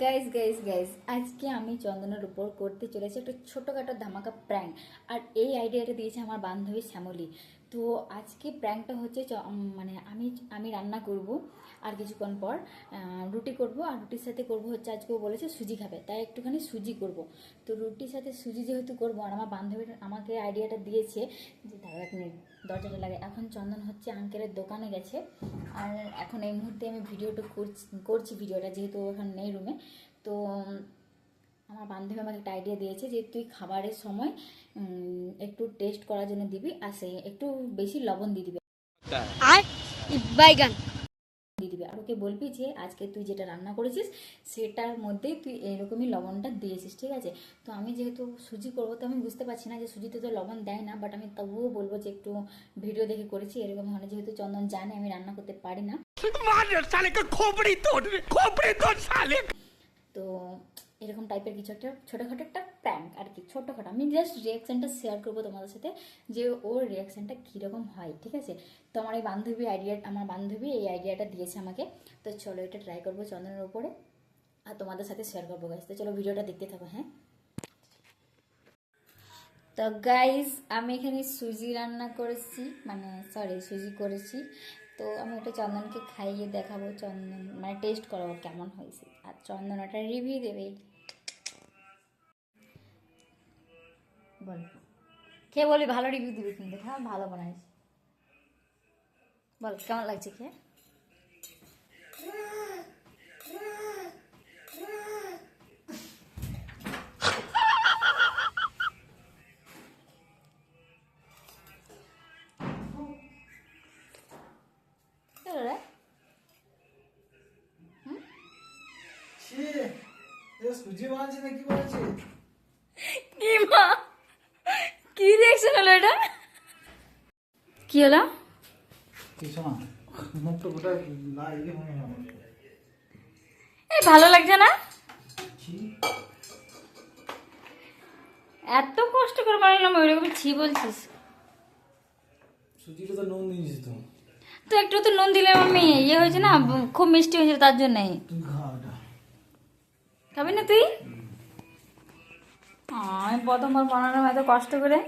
Guys guys guys আজকে আমি চন্দনের উপর করতে চলেছি একটা ছোটোখাটো ধামাকা প্র্যাঙ্ক আর এই আইডিয়াটা দিয়েছে আমার বান্ধবী শ্যামলী। তো আজকে প্র্যাঙ্কটা হচ্ছে মানে আমি আমি রান্না করব আর কিছুক্ষণ পর রুটি করব আর রুটির সাথে করব হচ্ছে আজকেও বলেছে সুজি খাবে, তাই একটুখানি সুজি করব। তো রুটির সাথে সুজি যেহেতু করব আর আমার বান্ধবী আমাকে আইডিয়াটা দিয়েছে যে দাঁড়া এক মিনিট দরজাটা লাগে। এখন চন্দন হচ্ছে আঙ্কেলের দোকানে গেছে আর এখন এই মুহূর্তে আমি ভিডিওটা করছি করছি ভিডিওটা, যেহেতু এখন নেই রুমে তো আমার বান্ধবী আমাকে একটা আইডিয়া দিয়েছে যে তুই খাবারের সময় একটু টেস্ট করার জন্য দিবি আর সেই একটু বেশি লবণ দিয়ে দিবি। আর বাইগান। দিয়ে দিবি। আর ওকে বলবি যে আজকে তুই যেটা রান্না করেছিস সেটার মধ্যেই তুই এরকমই লবণটা দিয়েছিস ঠিক আছে? তো আমি যেহেতু সুজি করব তো আমি বুঝতে পারছি না যে সুজিতে তো লবণ দেয় না বাট আমি তবুও বলব যে একটু ভিডিও দেখে করেছি এরকম মানে যেহেতু চন্দন জানে আমি রান্না করতে পারি না। এরকম টাইপের কিছু একটা, ছোটোখাটো একটা প্র্যাঙ্ক আর কি, ছোটোখাটো। আমি জাস্ট রিয়াকশানটা শেয়ার করব তোমাদের সাথে, যে ওর রিয়াকশানটা কীরকম হয়, ঠিক আছে? তো আমার এই বান্ধবী আইডিয়া আমার বান্ধবী এই আইডিয়াটা দিয়েছে আমাকে। তো চলো এটা ট্রাই করব চন্দনের ওপরে আর তোমাদের সাথে শেয়ার করব গাইজ তো চলো ভিডিওটা দেখতে থাকো হ্যাঁ? তো গাইজ আমি এখানে সুজি রান্না করেছি মানে সরি সুজি করেছি। তো আমি ওটা চন্দনকে খাইয়ে দেখাবো, চন্দন মানে টেস্ট করাবো কেমন হয়েছে। আর চন্দন ওটা রিভিউ দেবে। বল। কে বলি ভালো রিভিউ দিবি কিন্তু হ্যাঁ? ভালো বানাইছি বল কেমন লাগছে কে কি হলো রে? ছি, এ সুজি বানাচ্ছি না কি বানাচ্ছি? কি মা? কি রিয়াকশন হলো এটা? কি হলো? এই ভালো লাগছে না? এত কষ্ট করে বানালাম ওইরকম ছি বলছিস। তো নুন দিয়েছিস তো। তো একটু তো নুন দিলাম আমি ইয়ে হয়েছে না খুব মিষ্টি হয়েছে তার জন্যই তুই খাবি না তুই? আমি প্রথমবার বানালাম এত কষ্ট করে।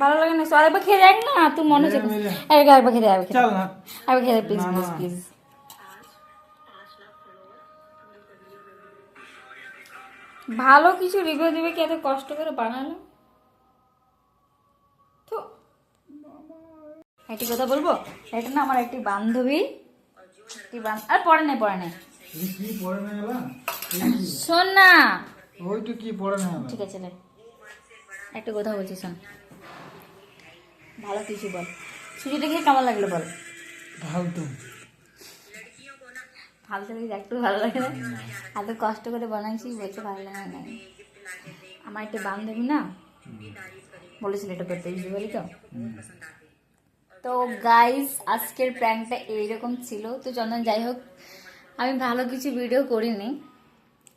ভালো লাগে না আরেকবার খেয়ে দেখ না তুই মনে হচ্ছে। আরেকবার আরেকবার খেয়ে দে আরেকবার খেয়ে চল না। দে। খেয়ে প্লিজ প্লিজ প্লিজ ভালো কিছু রিভিউ দিবে কি এত কষ্ট করে বানালো? তো একটি কথা বলব? এটা না আমার একটি বান্ধবী। আর পড়ে নেই পড়ে নেই। শোন না। ওই তো কি পড়ে না ঠিক আছে রে একটা কথা বলছি শোন। ভালো কিছু বল। সুজিটা খেয়ে কেমন লাগল বল? ফালতু ফালতু একটু ভালো লাগে না? এত কষ্ট করে বানাইছি বলতে ভালো লাগে না। আমার একটা বান্ধবী না বলেছিল এটা করতে বুঝতে পারি তো? তো গাইস আজকের প্র্যাঙ্কটা এইরকম ছিল। তো চন্দন যাই হোক আমি ভালো কিছু ভিডিও করিনি।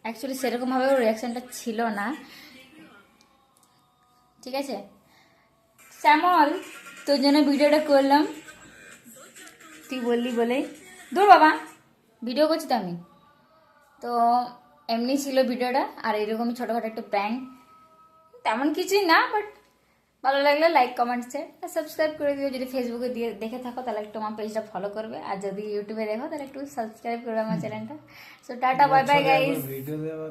অ্যাকচুয়ালি সেরকমভাবে ওর রিয়াকশানটা ছিল না। ঠিক আছে? শ্যামল, তোর জন্য ভিডিওটা করলাম। তুই বললি বলে। দূর বাবা ভিডিও করছি তো আমি। তো এমনি ছিল ভিডিওটা আর এরকমই ছোটোখাটো একটা প্র্যাঙ্ক তেমন কিছুই না বাট ভালো লাগলে লাইক কমেন্ট শেয়ার আর সাবস্ক্রাইব করে দিও। যদি ফেসবুকে দিয়ে দেখে থাকো তাহলে একটু আমার পেজটা ফলো করবে। আর যদি ইউটিউবে দেখো তাহলে একটু সাবস্ক্রাইব করবে আমার চ্যানেলটা so tata bye bye guys video দেবে